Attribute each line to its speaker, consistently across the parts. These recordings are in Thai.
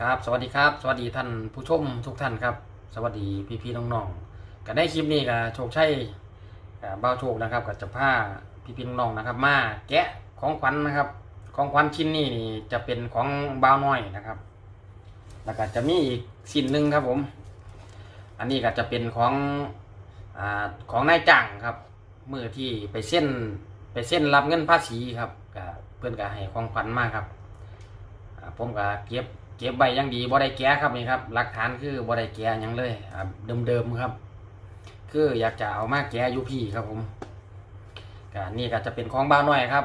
Speaker 1: ครับ สวัสดีครับ สวัสดีท่านผู้ชมทุกท่านครับ สวัสดีพี่พี่น้องๆก็ได้คลิปนี้ก็โชคชัยเบ้าโชคนะครับก็จะพาพี่พี่น้องๆนะครับ มาแกะของขวัญนะครับ ของขวัญชิ้นนี้นี่จะเป็นของบ่าน้อยนะครับ แล้วก็จะมีอีกชิ้นหนึ่งครับผม อันนี้ก็จะเป็นของอของนายจ้างครับมือที่ไปเส้นไปเส้นรับเงินภาษีครับก็เพื่อนก็ให้ของขวัญมากครับ ผมก็เก็บ ก็บใบยังดีบ่ได้แก้ครับนี่ครับหลักฐานคือบ่ได้แก้ยังเลยเดิมๆครับ คืออยากจะเอามาแก้ยูพี่ครับผมก็นี่ก็จะเป็นของบ้าน้อยครับ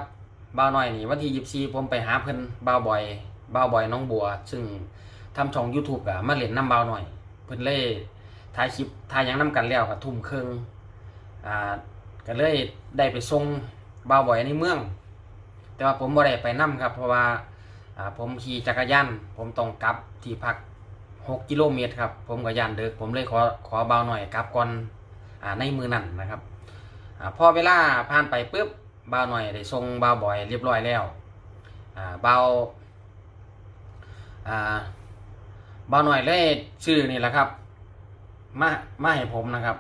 Speaker 1: บ้าน้อยนี่วันที่ยี่ผมไปหาเพิ่นบ้าบ่อยบ้าบ่อยน้องบัว ซึ่งทำช่อง YouTube ก็มาเล่นน้ำบ้าน้อย เพิ่นเลยถ่ายคลิปถ่ายยังนํกันแล้วก็ทุ่มเครึ่องอ่าก็เลยได้ไปส่งบ้าบ่อยในเมือง แต่ว่าผมบ่ได้ไปนํครับ เพราะว่า ผมขี่จักรยานผมต้องกลับที่พัก 6 กิโลเมตรครับ ผมกับยานเด็กผมเลยขอขอเบาหน่อยกลับก่อนอในมือนั่นนะครับอพอเวลาผ่านไปปุ๊บเบาหน่อยได้ส่งเบาบ่อยเรียบร้อยแล้วเบาเบาหน่อยเลยชื่อนี่แหละครับมามาให้ผมนะครับ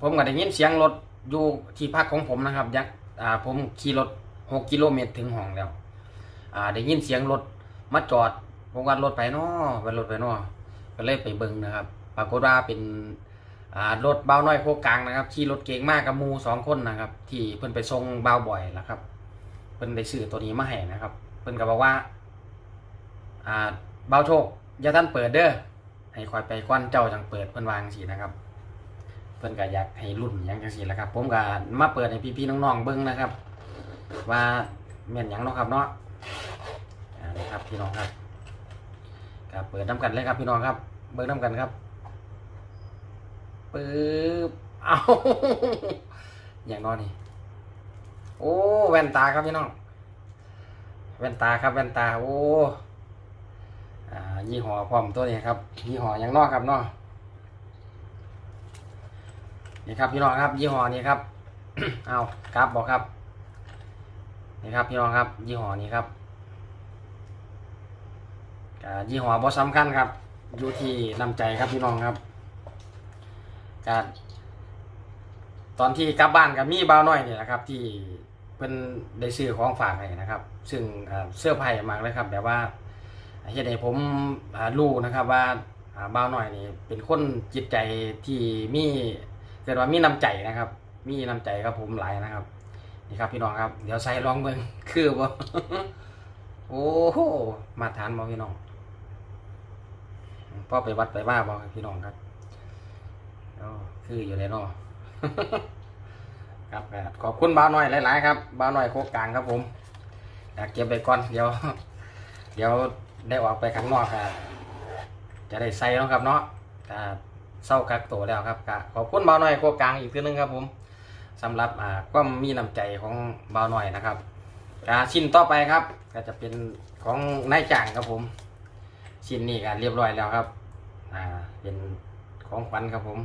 Speaker 1: ผมก็ได้ยินเสียงรถอยู่ที่พักของผมนะครับยักผมขี่รถ 6 กิโลเมตรถึงห้องแล้วได้ยินเสียงรถ มาจอดผมว่ารถไปเนาะเป็นรถไปเนาะก็เลยไปเบิ่งนะครับ ปรากฏว่าเป็นรถเบาน้อยโคกลางนะครับขี่รถเก่งมากกับมูสองคนนะครับ ที่เพิ่นไปส่งเบาบ่อยแล้วครับ เพิ่นได้ซื้อตัวนี้มาให้นะครับ เพิ่นก็บอกว่าเบาโชคอย่าท่านเปิดเด้อให้คอยไปก้อนเจ้าจังเปิดเพิ่นวางสีนะครับ เพิ่นก็อยากให้รุ่นยังจังสีแหละครับ ผมก็มาเปิดให้พี่ๆน้องๆเบิ่งนะครับ ว่าแม่นยังเนาะครับเนาะ อ่านี่ครับพี่น้องครับครับเปิดน้ำกันเลยครับพี่น้องครับ เบิกน้ำกันครับปึ๊บเอาอย่างน้อยนี่โอ้แว่นตาครับพี่น้อง แว่นตาครับแว่นตาโอ้อายี่ห้อพร้อมตัวนี้ครับยี่ห้ออย่างนอกครับนาะนี่ครับพี่น้องครับ ยี่ห้อนี้ครับเอาครับบอกครับนี่ครับพี่น้องครับ ยี่ห้อนี้ครับ ยี่ห้อบ่สำคัญครับ อยู่ที่น้ำใจครับพี่น้องครับก็ตอนที่กลับบ้านกับมีบ่าวน้อยเนี่แหละครับ ที่เพิ่นได้ซื้อของฝากให้นะครับ ซึ่งเสื้อผ้ามากเลยครับแบบว่าเฮ็ดให้ผมรู้นะครับว่าอ่าบ่าวน้อยนี่เป็นคนจิตใจที่มีเกิดว่ามีน้ำใจนะครับ มีน้ำใจครับผมหลายนะครับนี่ครับพี่น้องครับ เดี๋ยวใส่ลองเบิ่งคือบ่โอ้โหมาทานบ่พี่น้อง พ่อไปวัดไปว่าบอกพี่น้องครับอคืออยู่เลยเนาะครับขอบคุณบ้าวน้อยหลาย ๆ ครับบ้าวน้อยโคกกลางครับผมอยากเก็บไปก่อนเดี๋ยว เดี๋ยวได้ออกไปข้างนอกอะจะได้ใส่เนาะครับเนาะก็เศร้ากักตัวแล้วครับขอบคุณบ้าวน้อยโคกกลางอีกทีนึงครับผมสำหรับอ่าก็มีน้ำใจของบ้าวน้อยนะครับชิ้นต่อไปครับ ก็จะเป็นของนายจ้างครับผม ชิ้นนี้ก็เรียบร้อยแล้วครับ อ่า เป็นของขวัญครับผม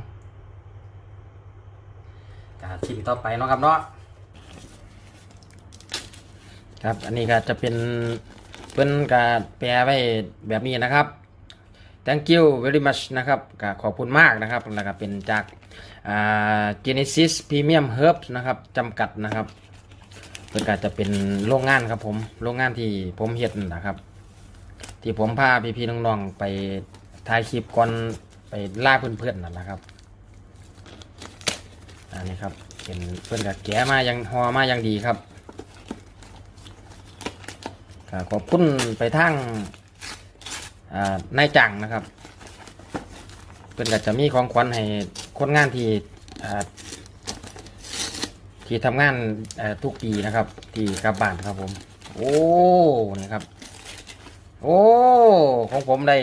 Speaker 1: กาชิ้นต่อไปเนาะครับเนาะ ครับ อันนี้ก็จะเป็นเพิ่นกาแปลไว้แบบนี้นะครับ thank you very much นะครับก็ขอบคุณมากนะครับ แล้วก็เป็นจากอ่า Genesis Premium Herbs นะครับจำกัดนะครับเพิ่นก็จะเป็นโรงงานครับผม โรงงานที่ผมเฮ็นนะครับ ที่ผมพาพี่ๆน้องๆไปถ่ายคลิปก่อนไปล่าเพื่อนๆนั่นแหละครับอันนี้ครับเป็นเพื่อนกับแกะมายังหอมายังดีครับก็ขอบคุณไปทางนายจังนะครับ เพื่อนก็จะมีของขวัญให้คนงานที่ที่ทำงานทุกปีนะครับ ที่กลับบ้านครับผม โอ้นี่ครับ โอ้ ของผมได้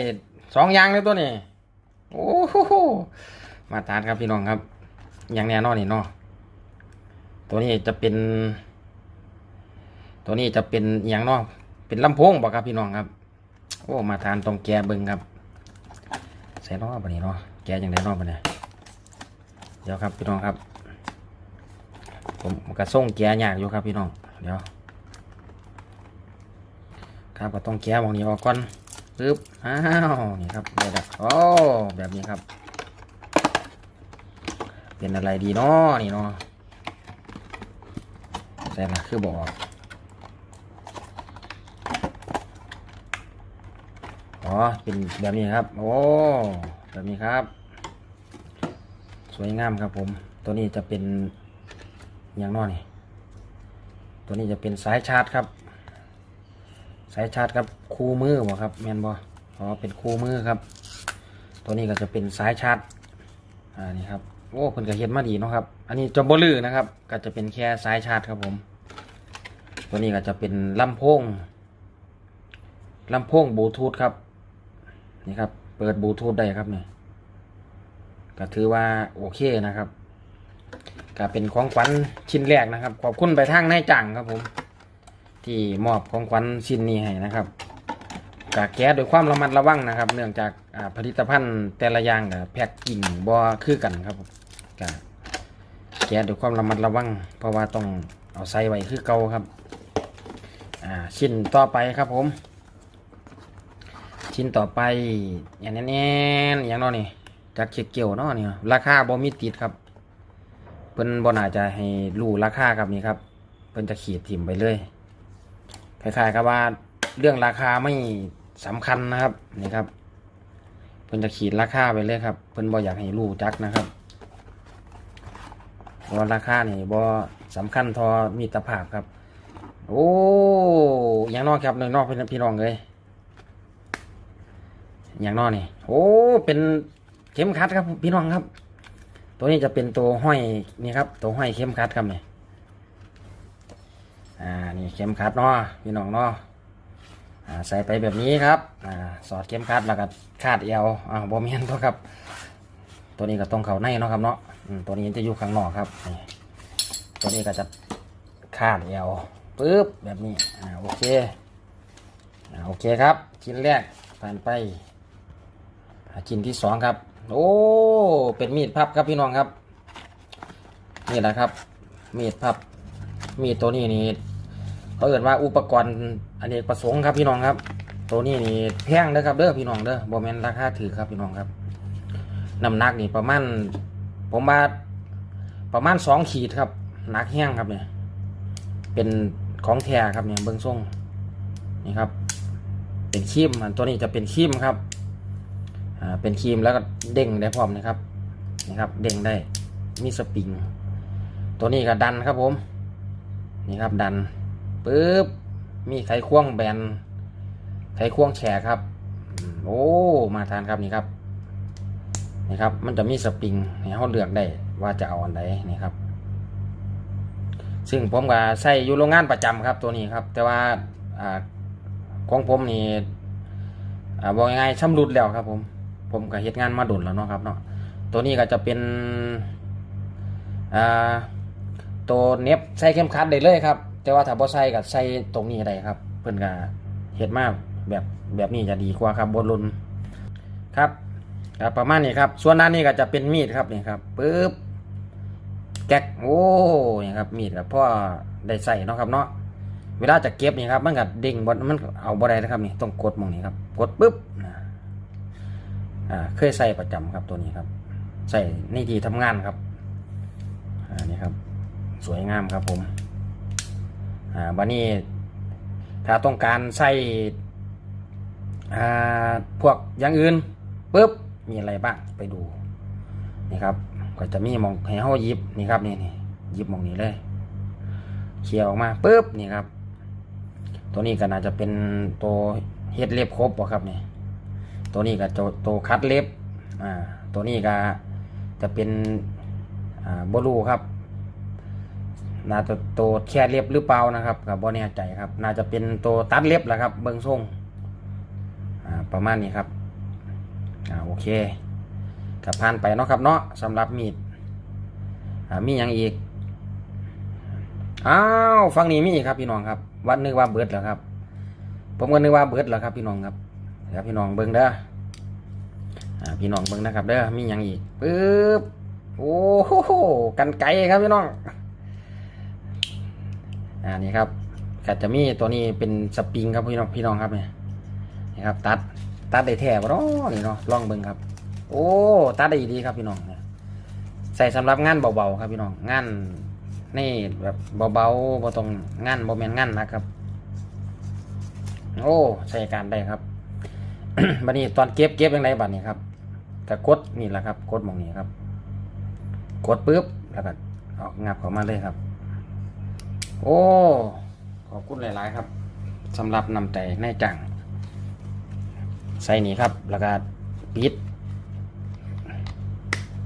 Speaker 1: สองอย่างเลยตัวนี้ โอ้โหมาทานครับพี่น้องครับ อย่างแน่นอนนี่เนาะ ตัวนี้จะเป็น ตัวนี้จะเป็นอย่างเนาะ เป็นลำโพงบอกครับพี่น้องครับ โอ้ มาทานตรงแกเบิงครับ ใส่นอกปะนี้เนาะ แกอย่างไรนอกปะเนี่ยเดี๋ยวครับพี่น้องครับ ผมกระส่งแกยากอยู่ครับพี่น้อง เดี๋ยว ครับก็ต้องแกะหมองนี้ออกก่อนปึ๊บอ้าวนี่ครับได้ละโอ้แบบนี้ครับ เป็นอะไรดีเนาะนี่เนาะใช่ละคือบอกอ๋อเป็นแบบนี้ครับ โอ้แบบนี้ครับ สวยงามครับผม ตัวนี้จะเป็นอย่างนอนี่ตัวนี้จะเป็นสายชาร์จครับ สายชาร์จครับคู่มือบ่ครับแมนบ่อ๋อเป็นคู่มือครับ ตัวนี้ก็จะเป็นสายชาร์จอ่านี่ครับโอ้เพิ่นก็เฮ็ดมาดีเนาะครับ อันนี้จะบลือนะครับ ก็จะเป็นแค่สายชาร์จครับผม ตัวนี้ก็จะเป็นลำโพงลำโพงบลูทูธครับนี่ครับ เปิดบลูทูธได้ครับเนี่ยก็ถือว่าโอเคนะครับก็เป็นของขวัญชิ้นแรกนะครับ ขอบคุณไปทางนายจังครับผม ที่มอบของขวัญชิ้นนี้ให้นะครับกะแก้ด้วยความระมัดระวังนะครับ เนื่องจากผลิตภัณฑ์แต่ละอย่างกับแพ็กกิ่งบ่คือกันครับกะแก้ด้วยความระมัดระวัง เพราะว่าต้องเอาใส่ไว้คือเก่าครับชิ้นต่อไปครับผม ชิ้นต่อไปอย่างแน่นๆอย่างน้อนี่จักเขียเกี่ยวเนาะนี่ราคาบ่มีติดครับ เพิ่นบ่น่าจะให้รู้ราคาครับนี่ครับ เพิ่นจะขีดถิ่มไปเลย คล้ายๆกับว่าเรื่องราคาไม่สำคัญนะครับนี่ครับเพิ่นจะขีดราคาไปเลยครับ เพิ่นบ่อยากให้รู้จักนะครับว่าราคานี่บ่สำคัญทอมีตรภาพครับ โอ้อย่างนอกครับนอกพี่พี่น้องเลยอย่างนอกนี่โอ้เป็นเข็มขัดครับพี่น้องครับ ตัวนี้จะเป็นตัวห้อยนี่ครับ ตัวห้อยเข็มขัดครับเนี่ อ่านี่เข็มขัดเนาะพี่น้องเนาะอ่าใส่ไปแบบนี้ครับอ่าสอดเข็มขัดแล้วก็คาดเอวอ่าบอมเมนตัวครับ ตัวนี้ก็ต้องเข่าในเนาะครับเนาะอืมตัวนี้จะอยู่ข้างนอกครับนี่ตัวนี้ก็จะคาดเอวปึ๊บแบบนี้อ่าโอเคอ่าโอเคครับชิ้นแรกผ่านไปชิ้นที่สองครับ โอ้เป็นมีดพับครับพี่น้องครับนี่แหละครับ มีดพับ มีดตัวนี้นี่ เขาเอ่นว่าอุปกรณ์อันนี้ประสงค์ครับพี่น้องครับ ตัวนี้นี่แพงเด้อครับเด้อพี่น้องเด้อบ่แม่นราคาถือครับพี่น้องครับน้ำหนักนี่ประมาณผมว่าประมาณสองขีดครับหนักแห้งครับเนี่ยเป็นของแท้ครับเนี่ยเบื้องส่งนี่ครับ เป็นครีมตัวนี้จะเป็นครีมครับอ่าเป็นครีมแล้วก็เด้งได้พร้อมนะครับนี่ครับ เด้งได้มีสปริง ตัวนี้ก็ดันครับผม นี่ครับดัน ปึ๊บมีไขควงแบน ไขควงแฉกครับอืมโอ้ มาทานครับนี่ครับ นี่ครับ มันจะมีสปริงให้เขาเลือกได้ว่าจะเอาอันใดนี่ครับ ซึ่งผมก็ใส่อยู่โรงงานประจำครับตัวนี้ครับ แต่ว่าอ่าของผมนี่อ่าบอกง่ายๆชำรุดแล้วครับ ผม ผมก็เฮ็ดงานมาดุนแล้วเนาะครับเนาะ ตัวนี้ก็จะเป็นอ่าตัวเน็บใส่เข้มขัดได้เลยครับ แต่ว่าถ้าบ่ใส่ก็ใส่ตรงนี้ได้ครับ เพิ่นก็เฮ็ดมากแบบแบบนี้จะดีกว่าครับบนรุนครับครับประมาณนี้ครับ ส่วนด้านนี้ก็จะเป็นมีดครับนี่ครับปึ๊บแก๊กโอ้นี่ครับมีดกับพ่อได้ใส่เนาะครับเนาะเวลาจะเก็บนี่ครับมันก็เด้งบนมันเอาบ่ได้นะครับนี่ต้องกดมองนี้ครับ กดปุ๊บนะอ่าเคยใส่ประจำครับตัวนี้ครับ ใส่ในที่ทำงานครับอ่านี่ครับ สวยงามครับผม อ่าบันนี้ถ้าต้องการใส่อ่าพวกอย่างอื่นปุ๊บมีอะไรบ้างไปดูนี่ครับ ก็จะมีหมองให้เฮาหยิบนี่ครับนี่นี่หยิบหมองนี้เลยเขี่ยออกมาปุ๊บนี่ครับ ตัวนี้ก็น่าจะเป็นตัวเฮ็ดเล็บครบบ่ครับนี่ตัวนี้ก็ตัวตัวคัดเล็บอ่าตัวนี้ก็จะเป็นอ่าบลูครับ น่าจะตัวแค่เล็บหรือเปล่านะครับกับบ่แน่ใจครับ น่าจะเป็นตัวตัดเล็บแหละครับ เบิ้งทรงประมาณนี้ครับอ่าโอเคกับผ่านไปเนาะครับเนาะสำหรับมีดมีอย่างอีกอ้าวฟังนี้มีอีกครับพี่น้องครับ วันนึกว่าเบิดแล้วครับ ผมก็นึกว่าเบิดแล้วครับพี่น้องครับเดี๋ยวพี่น้องเบิ้งเด้ออพี่น้องเบิ้งนะครับเด้อมีอย่างอีกปึ๊บโอ้โหกันไกลครับพี่น้อง อ่านี่ครับก็จะมีตัวนี้เป็นสปริงครับพี่น้องพี่น้องครับเนี่ยนี่ครับ ตัดตัดได้แท้บ่เนาะนี่เนาะลองเบิ่งครับ โอ้ตัดได้ดีครับพี่น้องเนี่ยใส่สำหรับงานเบาๆครับพี่น้องงานนี่แบบเบาๆบ่ต้องงานบ่แม่นงานนะครับ โอ้ใช้การได้ครับบัดนี้ตอนเก็บเก็บยังไงบัดนี้ครับก็กดนี่แหละครับ กดมองนี้ครับ กดปุ๊บแล้วก็ออกงับเข้ามาเลยครับ โอ้ ขอบคุณหลาย ๆ ครับสำหรับนำใจในจังใส่นี่ครับ แล้วก็ปิด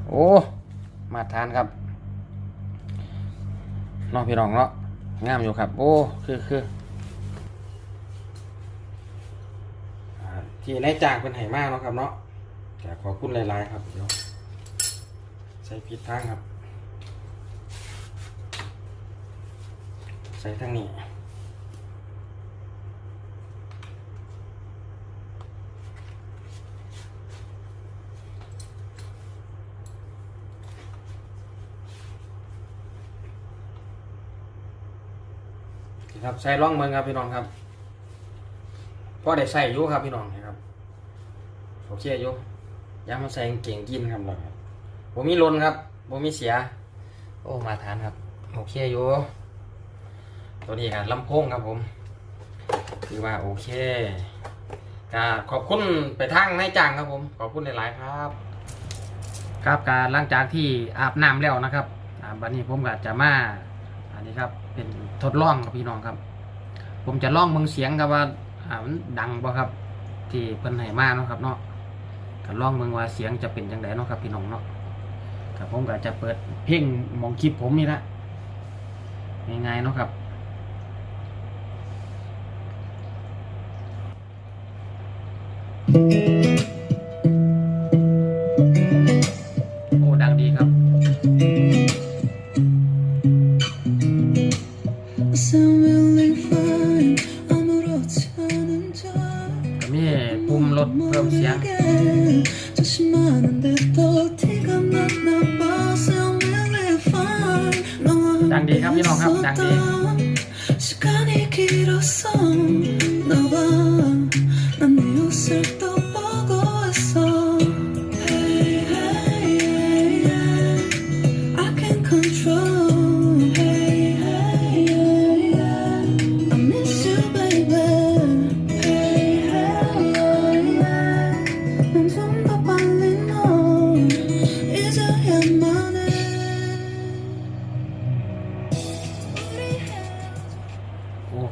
Speaker 1: โอ้ มาทานครับน้องพี่น้องเนาะงามอยู่ครับ โอ้ คือคืออ่าที่ในจางเป็นไหมากเนาะครับเนาะแต่ขอบคุณหลาย ๆ ครับเดี๋ยวใส่ผิดทางครับ ใส่ทางนี้ครับใส่ร่องเมืองครับพี่น้องครับพอได้ใส่อยู่ครับพี่น้องนะครับโอเคยู่อยังมาใส่เก่งกินครับเราผมมีลนครับผมมีเสีย โอ้มาทานครับโอเคยู่ ตัวนี้ครับลำโพงครับผมคือว่าโอเคก็ขอบคุณไปทางนายจ้างครับผม ขอบคุณหลายๆครับ ครับการหลังจากที่อาบน้ำแล้วนะครับอ่าบัดนี้ผมก็จะมาอันนี้ครับเป็นทดลองครับพี่น้องครับ ผมจะลองมืองเสียงครับว่ามันดังบ่ครับ ที่เพิ่นให้มาเนาะครับเนาะก็ลองมืองว่าเสียงจะเป็นจังไดเนาะครับพี่น้องเนาะครับผมก็จะเปิดเพลงมองคลิปผมนี่ละง่ายๆเนาะครับ โอ้ดังดีครับมีปุ่มลดเพิ่มเสียงดังดีครับพี่น้องครับดังดี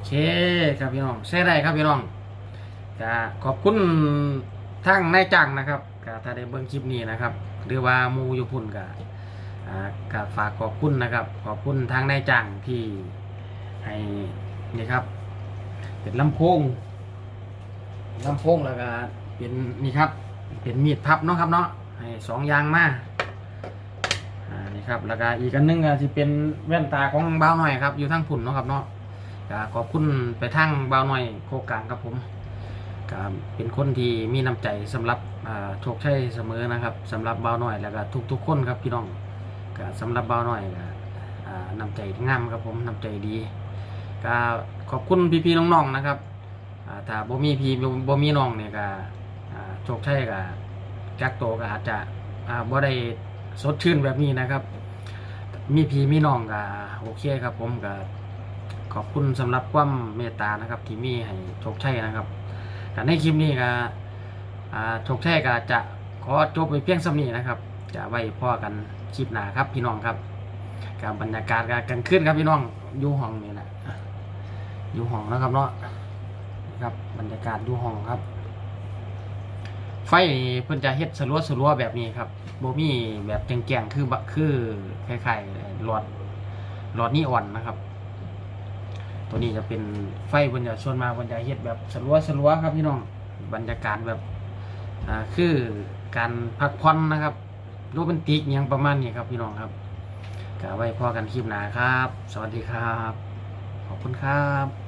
Speaker 1: เคครับพี่น้องใช่ได้ครับพี่น้องก็ขอบคุณทางนายจ้างนะครับก็ถ้าได้เบิ่งคลิปนี้นะครับ หรือว่ามูอยู่พุ่นก็อ่าก็ฝากขอบคุณนะครับ ขอบคุณทางนายจ้างที่ให้นี่ครับ เป็นลำโพงลำโพงแล้วก็เป็นนี่ครับ เป็นมีดพับเนาะครับเนาะให้สองยางมาอ่านี่ครับแล้วก็อีกอันนึงก็ที่เป็นแว่นตาของบ้าหน่อยครับ อยู่ทางพุ่นเนาะครับเนาะ ก็ขอบคุณไปทางบ่าวหน่อยโคกลางครับผมก็เป็นคนที่มีน้ำใจสำหรับโชคชัยเสมอนะครับสำหรับบ่าวหน่อยแล้วก็ทุกๆคนครับพี่น้องก็สำหรับบ่าวหน่อยก็น้ำใจงามครับผมน้ำใจดีก็ขอบคุณพี่ๆน้องๆนะครับถ้าบ่มีพี่บ่มีน้องเนี่ยก็โชคชัยก็จักโตก็อาจจะอ่าบ่ได้สดชื่นแบบนี้นะครับ มีพี่มีน้องก็โอเคครับผมก็ ขอบคุณสำหรับความเมตตานะครับ ที่มีให้โชคชัยนะครับแต่ในคลิปนี้ก็โชคชัยก็จะขอจบไปเพียงสำนี้นะครับ จะไว้พ่อกันคลิปหน้าครับพี่น้องครับกับบรรยากาศกันขึ้นครับพี่น้องอยู่ห้องนี่แหละอยู่ห้องนะครับเนาะนะครับบรรยากาศอยู่ห้องครับ ไฟเพิ่นจะเฮ็ดสลัวสลัวแบบนี้ครับโบมี่แบบแจ้งๆคือบะคือคล้ายๆหลอดหลอดนีออนนะครับ ตัวนี้จะเป็นไฟบนจะส่วนมากบนจะเฮ็ดแบบสลัวสลัวครับพี่น้องบรรยากาศแบบอ่าคือการพักผ่อนนะครับโรแมนติกอย่างประมาณนี้ครับพี่น้องครับกะไว้พอกันคลิปหนาครับ สวัสดีครับ ขอบคุณครับ